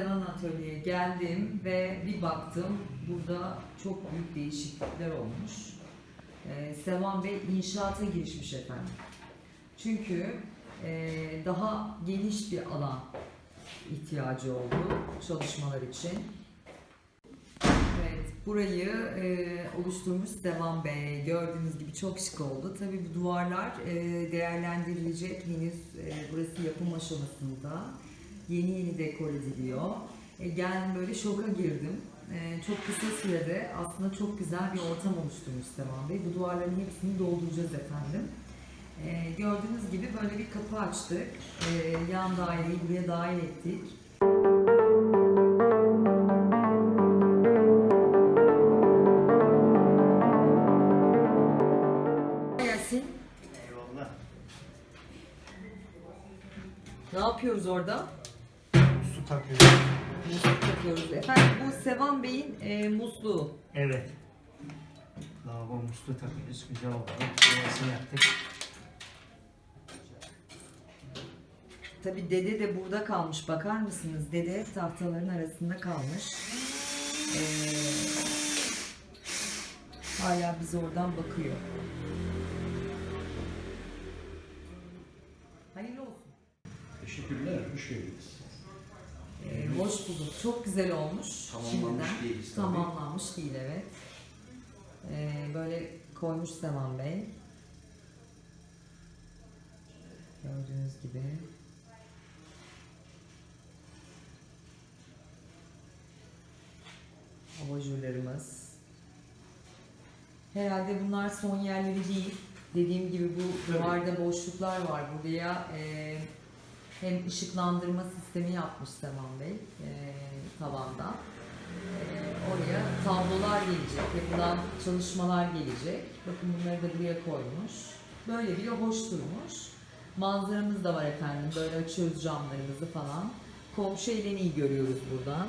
atölyeye geldim ve bir baktım burada çok büyük değişiklikler olmuş. Ee, Sevan Bey inşaata girişmiş efendim. Çünkü e, daha geniş bir alan ihtiyacı oldu çalışmalar için. Evet, burayı e, oluşturmuş Sevan Bey. Gördüğünüz gibi çok şık oldu. Tabii bu duvarlar e, değerlendirilecek. Henüz e, burası yapım aşamasında. Yeni yeni dekor ediliyor. E, geldim böyle şoka girdim. E, çok kısa sürede aslında çok güzel bir ortam oluşturmuş Sevan Bey. Bu duvarların hepsini dolduracağız efendim. E, gördüğünüz gibi böyle bir kapı açtık. E, yan daireyi buraya dahil ettik. Ne yapıyoruz orada? Takıyoruz. Musluk takıyoruz. Efendim bu Sevan Bey'in e, musluğu. Evet. Lavabo musluğu takıyoruz. Güzel oldu. Burasını yaptık. Tabi dede de burada kalmış. Bakar mısınız? Dede tahtaların arasında kalmış. Ee, hala bize oradan bakıyor. Hayırlı olsun. Teşekkürler, hoş geldiniz. Hoş bulduk. Çok güzel olmuş. Tamamlanmış Şimdiden. değiliz tabii. Tamamlanmış değil evet. Ee, böyle koymuş Sevan Bey. Gördüğünüz gibi. Abajurlarımız. Herhalde bunlar son yerleri değil. Dediğim gibi bu duvarda boşluklar var. Buraya e, hem ışıklandırma sistemi yapmış Seman Bey e, tavanda. E, oraya tablolar gelecek, yapılan çalışmalar gelecek. Bakın bunları da buraya koymuş. Böyle bir hoş durmuş. Manzaramız da var efendim. Böyle açıyoruz camlarımızı falan. Komşu elini iyi görüyoruz buradan.